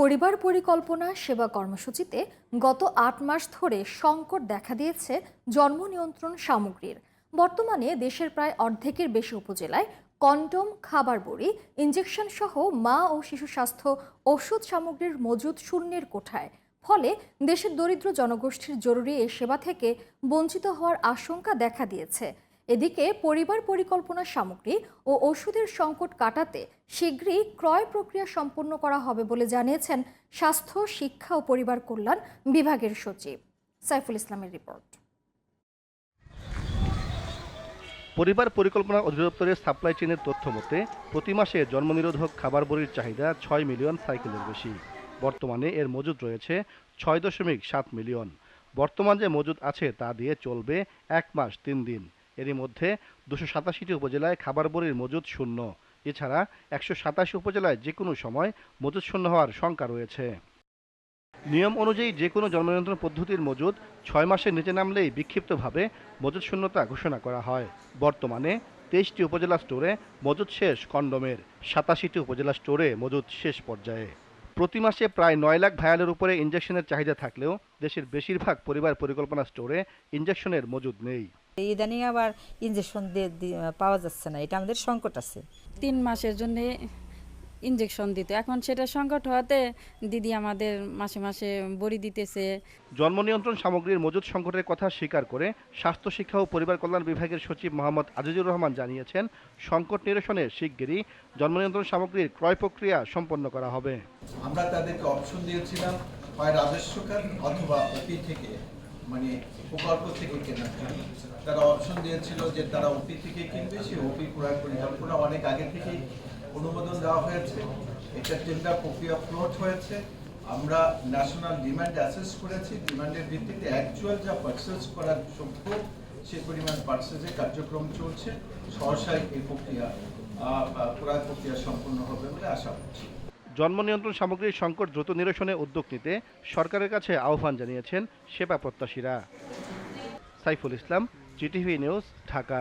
পরিবার পরিকল্পনা, সেবা কর্মসূচিতে গত আট মাস ধরে সংকট দেখা দিয়েছে জন্ম নিয়ন্ত্রণ সামগ্রীর। বর্তমানে দেশের প্রায় অর্ধেকের বেশি উপজেলায় কন্ডম, খাবার বড়ি ইঞ্জেকশন সহ মা ও শিশু স্বাস্থ্য ওষুধ সামগ্রীর মজুদ শূন্যের কোঠায়। ফলে দেশের দরিদ্র জনগোষ্ঠীর জরুরি এ সেবা থেকে বঞ্চিত হওয়ার আশঙ্কা দেখা দিয়েছে। এদিকে পরিবার পরিকল্পনা সামগ্রী ও ওষুধের সংকট কাটাতে শীঘ্রই ক্রয় প্রক্রিয়া সম্পন্ন করা হবে বলে জানিয়েছেন স্বাস্থ্য, শিক্ষা ও পরিবার কল্যাণ বিভাগের সচিব। সাইফুল ইসলামের রিপোর্ট। পরিবার পরিকল্পনা অধিদপ্তরের সাপ্লাই চেনের তথ্য মতে, প্রতি মাসে জন্মনিরোধক খাবার বড়ির চাহিদা ছয় মিলিয়ন সাইকেলের বেশি। বর্তমানে এর মজুদ রয়েছে ছয় দশমিক সাত মিলিয়ন। বর্তমান যে মজুদ আছে তা দিয়ে চলবে এক মাস তিন দিন। এরই মধ্যে দুশো সাতাশিটি উপজেলায় খাবার বড়ির মজুদ শূন্য। এছাড়া একশো সাতাশি উপজেলায় যে কোনো সময় মজুদ শূন্য হওয়ার শঙ্কা রয়েছে। নিয়ম অনুযায়ী যে কোনো জন্মনিয়ন্ত্রণ পদ্ধতির মজুদ ছয় মাসের নিচে নামলেই বিক্ষিপ্তভাবে মজুদ শূন্যতা ঘোষণা করা হয়। বর্তমানে তেইশটি উপজেলা স্টোরে মজুদ শেষ কন্ডমের সাতাশিটি উপজেলা স্টোরে মজুদ শেষ পর্যায়ে। প্রতি মাসে প্রায় নয় লাখ ভায়ালের উপরে ইঞ্জেকশনের চাহিদা থাকলেও দেশের বেশিরভাগ পরিবার পরিকল্পনা স্টোরে ইঞ্জেকশনের মজুদ নেই। ইদানিং আবার ইঞ্জেকশন দিয়ে পাওয়া যাচ্ছে না এটা আমাদের সংকট আছে। তিন মাসের জন্য ইঞ্জেকশন দিত। এখন সেটা সংকট হওয়াতে দিদি আমাদের মাসে মাসে বড়ি দিতেছে। জন্ম নিয়ন্ত্রণ সামগ্রীর মজুদ সংকটের কথা স্বীকার করে স্বাস্থ্য শিক্ষা ও পরিবার কল্যাণ বিভাগের সচিব মোহাম্মদ আজিজুর রহমান জানিয়েছেন সংকট নিরসনে শিগগিরই জন্ম নিয়ন্ত্রণ সামগ্রীর ক্রয় প্রক্রিয়া সম্পন্ন করা হবে। আমরা তাদেরকে অপশন দিয়েছিলাম হয় রাজস্ব খাত অথবা ওপি থেকে। মানে প্রকল্প থেকে জন্য তারা অপশন দিয়েছিল যে তারা ওপি থেকে কিনবে সেই ওপি ক্রয় পরিকল্পনা অনেক আগে থেকেই অনুমোদন দেওয়া হয়েছে। এটা টেন্ডার প্রক্রিয়া ফ্লোট হয়েছে। আমরা ন্যাশনাল ডিমান্ড অ্যাসেস করেছি। ডিমান্ডের ভিত্তিতে অ্যাকচুয়াল যা পারচেস করার যোগ্য সেই পরিমাণ পার্সেসের কার্যক্রম চলছে। সহসায় এই প্রক্রিয়া ক্রয় প্রক্রিয়া সম্পন্ন হবে বলে আশা করছি। জন্ম নিয়ন্ত্রণ সামগ্রীর সংকট দ্রুত নিরসনে উদ্যোগ নিতে সরকারের কাছে আহ্বান জানিয়েছেন সেবা প্রত্যাশীরা। Saiful Islam, GTV news, Dhaka.